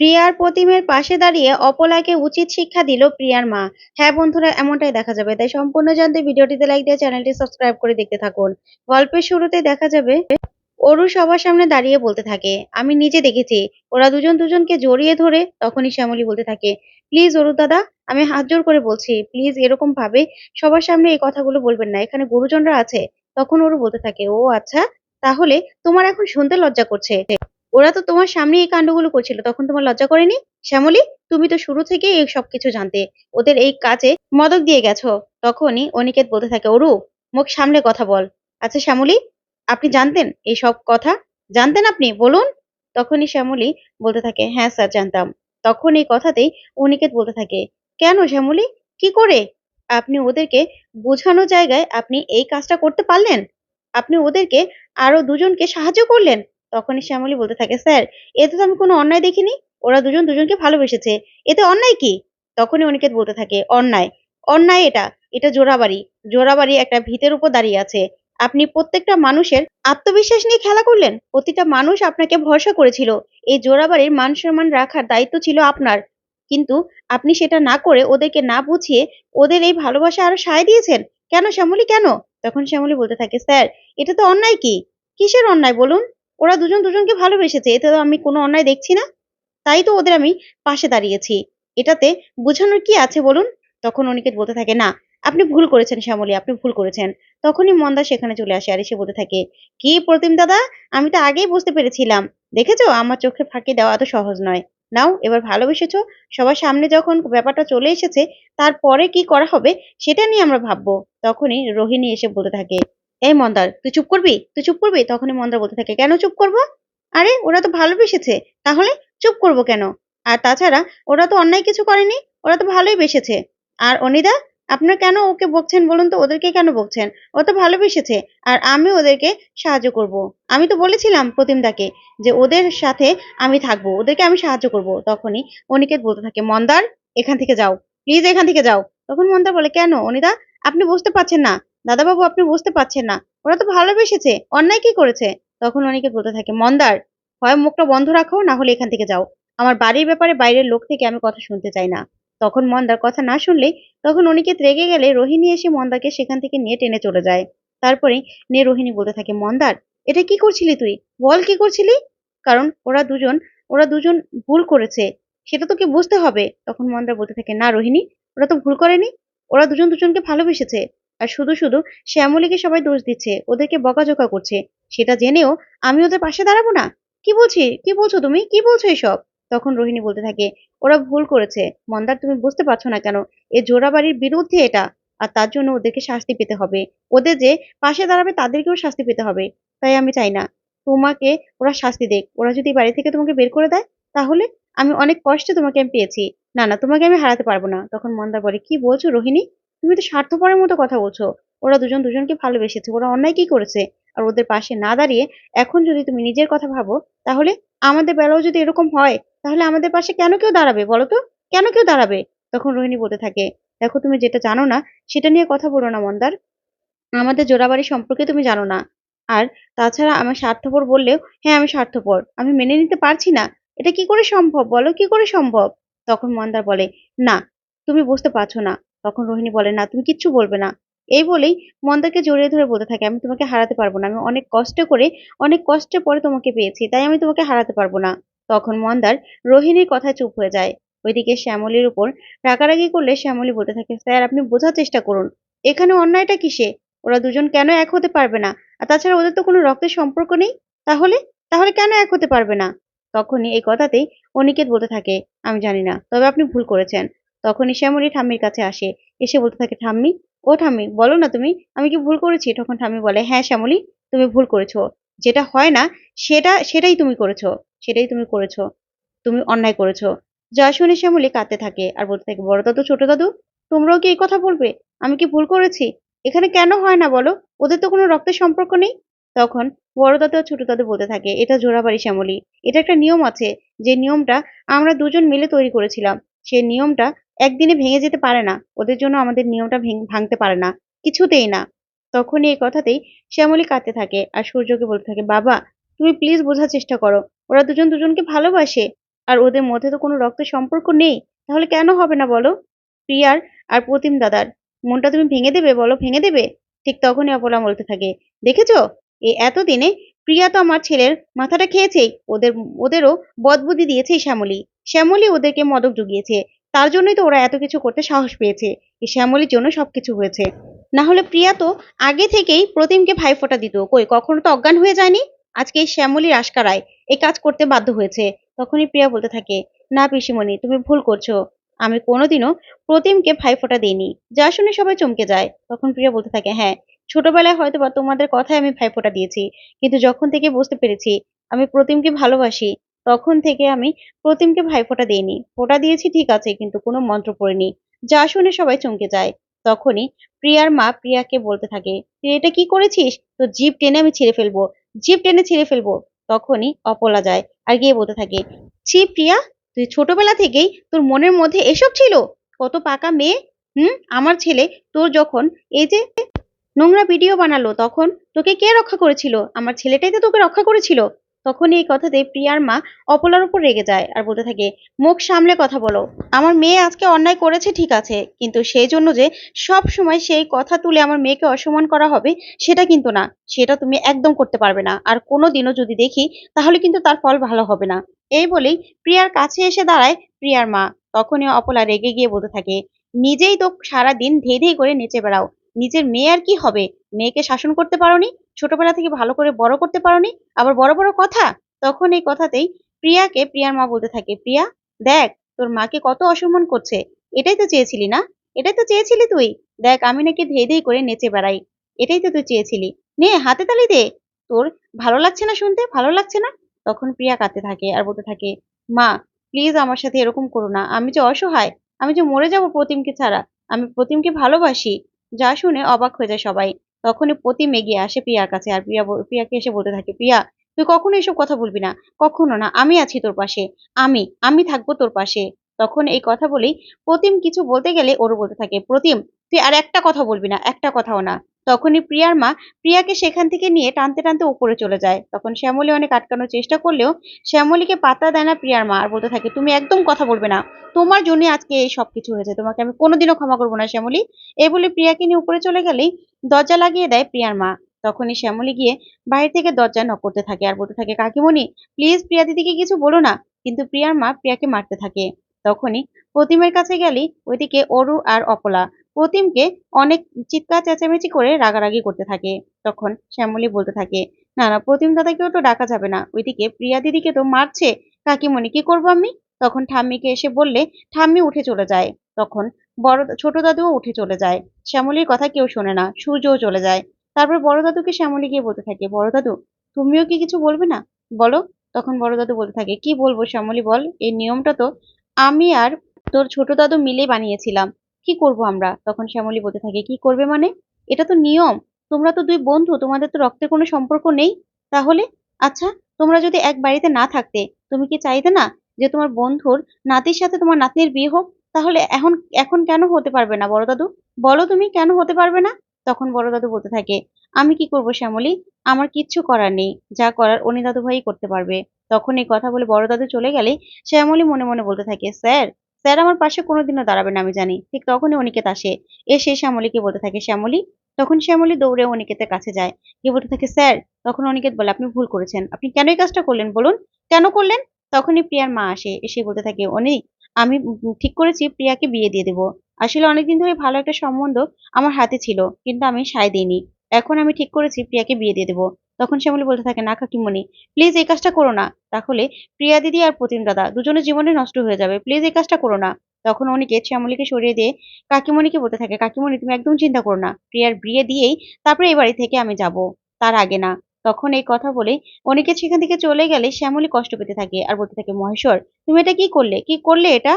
প্রিয়ার প্রতিমের পাশে দাঁড়িয়ে অপলাকে উচিত শিক্ষা দিল প্রিয়ার মা। হ্যাঁ বন্ধুরা, এমনটাই দেখা যাবে। তাই সম্পূর্ণ জানতে ভিডিওটিতে লাইক দিয়ে চ্যানেলটি সাবস্ক্রাইব করে দেখতে থাকুন। গল্পের শুরুতে দেখা যাবে, অরু সবার সামনে দাঁড়িয়ে বলতে থাকে, আমি নিজে দেখেছি। ওরা দুজন দুজনকে জড়িয়ে ধরে তখনই শ্যামলী বলতে থাকে, প্লিজ অরু দাদা, আমি হাত জোর করে বলছি, প্লিজ এরকম ভাবে সবার সামনে এই কথাগুলো বলবেন না। এখানে গুরুজনরা আছে। তখন ওরু বলতে থাকে, ও আচ্ছা তাহলে তোমার এখন শুনতে লজ্জা করছে। ওরা তো তোমার সামনে এই কাণ্ডগুলো করছিল। তখন তোমার লজ্জা করেনি? শ্যামলী, তুমি তো শুরু থেকেই এই সবকিছু জানতে। ওদের এই কাজে মদক দিয়ে গেছো। তখনই অনিকেত বলতে থাকে, অরু, মুখ সামনে কথা বল। আচ্ছা শ্যামলী, আপনি জানতেন এই সব কথা? জানতেন আপনি? বলুন। তখনই শ্যামলী বলতে থাকে হ্যাঁ স্যার, জানতাম। তখন এই কথাতেই অনিকেত বলতে থাকে, কেন শ্যামলী? কি করে? আপনি ওদেরকে বোঝানো জায়গায় আপনি এই কাজটা করতে পারলেন? আপনি ওদেরকে আরও দুজনকে সাহায্য করলেন? তখনই শ্যামলী বলতে থাকে, স্যার এতে তো আমি কোনো অন্যায় দেখিনি। ওরা দুজন দুজনকে ভালোবেসেছে। এতে অন্যায় কি? তখনই অনিকেত বলতে থাকে, অন্যায়। অন্যায় এটা। এটা জোড়াবাড়ি। জোড়াবাড়ি একটা ভিতের উপর দাঁড়িয়ে আছে। আপনি প্রত্যেকটা মানুষের আত্মবিশ্বাস নিয়ে খেলা করলেন। প্রতিটা মানুষ আপনাকে ভরসা করেছিল। এই জোড়াবাড়ির মান সম্মান রাখার দায়িত্ব ছিল আপনার। কিন্তু আপনি সেটা না করে ওদেরকে না বুঝিয়ে ওদের এই ভালোবাসা আরও সায় দিয়েছেন। কেন শ্যামলী, কেন? তখন শ্যামলী বলতে থাকে, স্যার, এটা তো অন্যায় কি? কিসের অন্যায় বলুন? ওরা দুজন দুজনকে ভালোবেসেছে, এতে তো আমি কোনো অন্যায় দেখছি না। তাই তো ওদের আমি পাশে দাঁড়িয়েছি। এটাতে বোঝানোর কি আছে বলুন? তখন অনিকেত বলতে থাকে, না, আপনি ভুল করেছেন শ্যামলী, আপনি ভুল করেছেন। তখনই মন্দা সেখানে চলে আসে আর এসে বলতে থাকে, কি প্রতিম দাদা? আমি তো আগেই বুঝতে পেরেছিলাম। দেখেছ? আমার চোখে ফাঁকি দেওয়া এত সহজ নয়। নাও, এবার ভালোবেসেছো। সবার সামনে যখন ব্যাপারটা চলে এসেছে, তারপরে কি করা হবে, সেটা নিয়ে আমরা ভাববো। তখনই রোহিণী এসে বলতে থাকে এই মন্দার, তুই চুপ করবি? তুই চুপ করবি? তখনই মন্দার বলতে থাকে, কেন চুপ করব? আরে, ওরা তো ভালোবেসেছে। তাহলে চুপ করব কেন? আর তাছাড়া, ওরা তো অন্যায় কিছু করেনি, ওরা তো ভালোই বেসেছে। আর অনিদা, আপনার কেন ওকে বকছেন বলুন তো? ওদেরকে কেন বকছেন? ও তো ভালোবেসেছে, আর আমি ওদেরকে সাহায্য করব। আমি তো বলেছিলাম প্রতিমদাকে যে ওদের সাথে আমি থাকব, ওদেরকে আমি সাহায্য করব। তখনই অনিকেত বলতে থাকে, মন্দার, এখান থেকে যাও। প্লিজ এখান থেকে যাও। তখন মন্দার বলে, কেন অনিদা? আপনি বুঝতে পারছেন না। দাদাবাবু, আপনি বুঝতে পারছেন না। ওরা তো ভালোবেসেছে। অন্যায় কি করেছে? তখন অনেকে বলতে থাকে, মন্দার, হয় মুখটা বন্ধ রাখো, না হলে এখান থেকে যাও। আমার বাড়ির ব্যাপারে বাইরের লোক থেকে আমি কথা শুনতে চাই না। তখন মন্দার কথা না শুনলেই তখন অনিকেত রেগে গেলে রোহিণী এসে মন্দাকে সেখান থেকে নিয়ে টেনে চলে যায়। তারপরে নিয়ে রোহিণী বলতে থাকে, মন্দার, এটা কি করছিলি তুই? বল কি করছিলি? কারণ ওরা দুজন ওরা দুজন ভুল করেছে। সেটা তোকে বুঝতে হবে। তখন মন্দার বলতে থাকে, না রোহিণী, ওরা তো ভুল করেনি। ওরা দুজন দুজনকে ভালোবেসেছে। আর শুধু শুধু শ্যামলীকে সবাই দোষ দিচ্ছে, ওদেরকে বকাঝকা করছে। সেটা জেনেও আমি ওদের পাশে দাঁড়াবো না? কি বলছি? কি বলছো তুমি? কি বলছো এসব? তখন রোহিণী বলতে থাকে, ওরা ভুল করেছে। মন্দার, তুমি বুঝতে পারছ না কেন? এ জোড়াবাড়ির বিরুদ্ধে এটা। আর তার জন্য ওদেরকে শাস্তি পেতে হবে। ওদের যে পাশে দাঁড়াবে তাদেরকেও শাস্তি পেতে হবে। তাই আমি চাই না। তোমাকে ওরা শাস্তি দেখ। ওরা যদি বাড়ি থেকে তোমাকে বের করে দেয়, তাহলে আমি অনেক কষ্টে তোমাকে আমি পেয়েছি। না না, তোমাকে আমি হারাতে পারব না। তখন মন্দার বলে, কি বলছো রোহিণী? তুমি তো স্বার্থপরের মতো কথা বলছো। ওরা দুজন দুজনকে ভালোবেসেছে, ওরা অন্যায় কি করেছে? আর ওদের পাশে না দাঁড়িয়ে এখন যদি তুমি নিজের কথা ভাবো, তাহলে আমাদের বেলাও যদি এরকম হয়, তাহলে আমাদের পাশে কেন কেউ দাঁড়াবে বলো তো? কেন কেউ দাঁড়াবে? তখন রোহিণী বলতে থাকে, দেখো, তুমি যেটা জানো না, সেটা নিয়ে কথা বলো না, মন্দার। আমাদের জোড়াবাড়ি সম্পর্কে তুমি জানো না। আর তাছাড়া আমার স্বার্থপর বললেও হ্যাঁ আমি স্বার্থপর। আমি মেনে নিতে পারছি না। এটা কি করে সম্ভব বলো? কি করে সম্ভব? তখন মন্দার বলে, না, তুমি বুঝতে পারছ না। তখন রোহিণী বলে, না, তুমি কিচ্ছু বলবে না। এই বলেই মন্দারকে জড়িয়ে ধরে বলতে থাকে, আমি তোমাকে হারাতে পারব না। আমি অনেক কষ্ট করে, অনেক কষ্টের পরে তোমাকে পেয়েছি, তাই আমি তোমাকে হারাতে পারব না। তখন মন্দার রোহিণীর কথায় চুপ হয়ে যায়। ওইদিকে শ্যামলীর উপর রাগারাগি করলে শ্যামলী বলতে থাকে, স্যার, আপনি বোঝার চেষ্টা করুন। এখানে অন্যায়টা কিসে? ওরা দুজন কেন এক হতে পারবে না? আর তাছাড়া ওদের তো কোনো রক্তের সম্পর্ক নেই? তাহলে? তাহলে কেন এক হতে পারবে না? তখনই এই কথাতেই অনিকেত বলতে থাকে, আমি জানি না, তবে আপনি ভুল করেছেন। তখনই শ্যামলী ঠাম্মির কাছে আসে। এসে বলতে থাকে, ঠাম্মি, ও ঠাম্মি, বলো না তুমি, আমি কি ভুল করেছি? তখন ঠাম্মি বলে হ্যাঁ শ্যামলী, তুমি ভুল করেছ। যেটা হয় না, সেটা, সেটাই তুমি করেছ, সেটাই তুমি করেছ, তুমি অন্যায় করেছ। যা শুনে শ্যামলী কাঁদতে থাকে আর বলতে থাকে, বড় দাদু, ছোট দাদু, তোমরাও কি এই কথা বলবে? আমি কি ভুল করেছি? এখানে কেন হয় না বলো? ওদের তো কোনো রক্তের সম্পর্ক নেই? তখন বড় দাদু আর ছোট দাদু বলতে থাকে, এটা জোড়াবাড়ি শ্যামলী, এটা একটা নিয়ম আছে। যে নিয়মটা আমরা দুজন মিলে তৈরি করেছিলাম। সেই নিয়মটা একদিনে ভেঙে যেতে পারে না। ওদের জন্য আমাদের নিয়মটা ভাঙতে পারে না। কিছুতেই না। তখনই এই কথাতেই শ্যামলী কাঁদতে থাকে আর সূর্যকে বলতে থাকে, বাবা, তুমি প্লিজ বোঝার চেষ্টা করো। ওরা দুজন দুজনকে ভালোবাসে। আর ওদের মধ্যে তো কোনো রক্তের সম্পর্ক নেই। তাহলে কেন হবে না বলো? প্রিয়ার আর প্রতিম দাদার, মনটা তুমি ভেঙে দেবে? বলো, ভেঙে দেবে? ঠিক তখনই অপলা বলতে থাকে, দেখেছ? এই এতদিনে প্রিয়া তো আমার ছেলের মাথাটা খেয়েছেই। ওদের, ওদেরও বদবুদ্ধি দিয়েছে শ্যামলী। শ্যামলী ওদেরকে মদক জুগিয়েছে। তার জন্যই তো ওরা এত কিছু করতে সাহস পেয়েছে। এই শ্যামলীর জন্য সবকিছু হয়েছে। না হলে প্রিয়া তো আগে থেকেই প্রতিমকে ভাইফোঁটা দিত। কই, কখনো তো অজ্ঞান হয়ে যায়নি? আজকে এই শ্যামলীর আশকারায় এই কাজ করতে বাধ্য হয়েছে। তখনই প্রিয়া বলতে থাকে, না পিসিমণি, তুমি ভুল করছ। আমি কোনোদিনও প্রতিমকে ভাইফোঁটা দিইনি। যা শুনে সবাই চমকে যায়। তখন প্রিয়া বলতে থাকে হ্যাঁ ছোটবেলায় হয়তো বা তোমাদের কথায় আমি ভাইফোঁটা দিয়েছি। কিন্তু যখন থেকে বুঝতে পেরেছি, আমি প্রতিমকে ভালোবাসি। তখন থেকে আমি প্রতিমকে ভাইফোঁটা দিইনি। ফোঁটা দিয়েছি ঠিক আছে, কিন্তু কোনো মন্ত্র পড়িনি। যা শুনে সবাই চমকে যায়। তখনই প্রিয়ার মা প্রিয়াকে বলতে থাকে, তুই এটা কি করেছিস? তো জিভ টেনে আমি ছিঁড়ে ফেলব, জিভ টেনে ছিঁড়ে ফেলব। তখনই অপলা যায় আর গিয়ে বলতে থাকে, ছি প্রিয়া, তুই ছোটবেলা থেকেই তোর মনের মধ্যে এসব ছিল? কত পাকা মেয়ে? হুম, আমার ছেলে তোর যখন এই যে নোংরা ভিডিও বানালো, তখন তোকে কে রক্ষা করেছিল? আমার ছেলেটাই তো তোকে রক্ষা করেছিল। তখন এই কথাতে প্রিয়ার মা অপলার উপর রেগে যায় আর বলতে থাকে, মুখ সামলে কথা বলো। আমার মেয়ে আজকে অন্যায় করেছে, ঠিক আছে। কিন্তু সেই জন্য যে সব সময় সেই কথা তুলে আমার মেয়েকে অসম্মান করা হবে, সেটা কিন্তু না। সেটা তুমি একদম করতে পারবে না। আর কোনো দিনও যদি দেখি, তাহলে কিন্তু তার ফল ভালো হবে না। এই বলেই প্রিয়ার কাছে এসে দাঁড়ায় প্রিয়ার মা। তখনই অপলা রেগে গিয়ে বলতে থাকে, নিজেই তো সারাদিন ধেই ধেই করে নেচে বেড়াও। নিজের মেয়ে আর কি হবে? মেয়েকে শাসন করতে পারোনি? ছোটবেলা থেকে ভালো করে বড় করতে পারোনি? আবার বড় বড় কথা? তখন এই কথাতেই প্রিয়াকে প্রিয়ার মা বলতে থাকে, প্রিয়া, দেখ, তোর মাকে কত অসম্মান করছে। এটাই তো চেয়েছিলি না? এটাই তো চেয়েছিলি তুই? দেখ, আমি নাকি ধেই ধেই করে নেচে বেড়াই। এটাই তো তুই চেয়েছিলি। নে, হাতে তালি দে। তোর ভালো লাগছে না শুনতে? ভালো লাগছে না? তখন প্রিয়া কাঁদতে থাকে আর বলতে থাকে, মা প্লিজ আমার সাথে এরকম করো না। আমি যে অসহায়, আমি যে মরে যাব প্রতিমকে ছাড়া, আমি প্রতিমকে ভালোবাসি। যা শুনে অবাক হয়ে যায় সবাই। তখনই প্রতিম এগিয়ে আসে প্রিয়ার কাছে আর প্রিয়া প্রিয়াকে এসে বলতে থাকে, প্রিয়া, তুই কখনো এসব কথা বলবি না। কখনো না, আমি আছি তোর পাশে। আমি আমি থাকব তোর পাশে। তখন এই কথা বলেই প্রতিম কিছু বলতে গেলে ওরও বলতে থাকে, প্রতিম তুই আর একটা কথা বলবি না, একটা কথাও না। তখনই প্রিয়ার মা প্রিয়াকে সেখান থেকে নিয়ে টানতে টানতে উপরে চলে যায়। তখন শ্যামলী অনেক আটকানোর চেষ্টা করলেও শ্যামলীকে পাত্তা দেয় না প্রিয়ার মা আর বলতে থাকে, তুমি একদম কথা বলবে না। তোমার জন্য আজকে এই সব কিছু হয়েছে। তোমাকে আমি কোনোদিনও ক্ষমা করব না শ্যামলী। এ বলে প্রিয়াকে নিয়ে উপরে চলে গেলেই দরজা লাগিয়ে দেয় প্রিয়ার মা। তখনই শ্যামলী গিয়ে বাইরে থেকে দরজা নক করতে থাকে আর বলতে থাকে, কাকিমণি প্লিজ প্রিয়া দিদিকে কিছু বলো না। কিন্তু প্রিয়ার মা প্রিয়াকে মারতে থাকে। তখনই প্রতিমের কাছে গেলি ওইদিকে অরু আর অপলা। প্রতিমকে অনেক চিৎকার, চেঁচামেচি করে রাগারাগি করতে থাকে। তখন শ্যামলী বলতে থাকে, না না, প্রতিম দাদাকেও তো ডাকা যাবে না। ওইদিকে প্রিয়া দিদিকে তো মারছে। কাকিমণি কি করব আমি? তখন ঠাম্মিকে এসে বললে, ঠাম্মি উঠে চলে যায়। তখন বড় ছোট দাদুও উঠে চলে যায়। শ্যামলীর কথা কেউ শোনে না, সূর্যও চলে যায়। তারপর বড় দাদুকে শ্যামলী গিয়ে বলতে থাকে, বড় দাদু, তুমিও কি কিছু বলবে না? বলো। তখন বড় দাদু বলতে থাকে, কি বলব শ্যামলী বল? এই নিয়মটা তো আমি আর তোর ছোট দাদু মিলে বানিয়েছিলাম। কি করব আমরা? তখন শ্যামলী বলতে থাকে, কি করবে মানে? এটা তো নিয়ম। তোমরা তো দুই বন্ধু, তোমাদের তো রক্তের কোনো সম্পর্ক নেই। তাহলে আচ্ছা তোমরা যদি এক বাড়িতে না থাকতে, তুমি কি চাইতে না যে তোমার বন্ধুর নাতির সাথে তোমার নাতনির বিয়ে হোক? তাহলে এখন এখন কেন হতে পারবে না বড় দাদু? বলো তুমি কেন হতে পারবে না? তখন বড় দাদু বলতে থাকে, আমি কি করব শ্যামলী? আমার কিচ্ছু করার নেই। যা করার অনি দাদু ভাই করতে পারবে। তখন এই কথা বলে বড় দাদু চলে গেলে, শ্যামলী মনে মনে বলতে থাকে, স্যার স্যার আমার পাশে কোনোদিনও দাঁড়াবে না, আমি জানি। ঠিক তখনই অনিকেত আসে। এসে শ্যামলীকে বলতে থাকে, শ্যামলী? তখন শ্যামলী দৌড়ে অনিকেতের কাছে যায়। গিয়ে বলতে থাকে, স্যার, তখন অনিকেত বলে, আপনি ভুল করেছেন। আপনি কেন এই কাজটা করলেন, বলুন? কেন করলেন? তখনই প্রিয়ার মা আসে, এসে বলতে থাকে অনিক আমি ঠিক করেছি, প্রিয়াকে বিয়ে দিয়ে দেবো। আসলে অনেকদিন ধরে ভালো একটা সম্বন্ধ আমার হাতে ছিল, কিন্তু আমি সায় দিইনি। এখন আমি ঠিক করেছি, প্রিয়াকে বিয়ে দিয়ে দেবো। তখন শ্যামলী বলতে থাকে, না কাকিমণি প্লিজ এই কাজটা করো না। তাহলে প্রিয়া দিদি আর প্রতিম দাদা দুজনের জীবনে নষ্ট হয়ে যাবে। প্লিজ এই কাজটা করো না। তখন অনিকেত শ্যামলীকে সরিয়ে দিয়ে কাকিমণিকে বলতে থাকে, কাকিমণি, তুমি একদম চিন্তা করো না। প্রিয়ার বিয়ে দিয়েই তারপরে এই বাড়ি থেকে আমি যাব। তার আগে না। তখন এই কথা বলে অনিকেত সেখান থেকে চলে গেলে শ্যামলী কষ্ট পেতে থাকে আর বলতে থাকে, মহেশ্বর, তুমি এটা কি করলে? কি করলে এটা?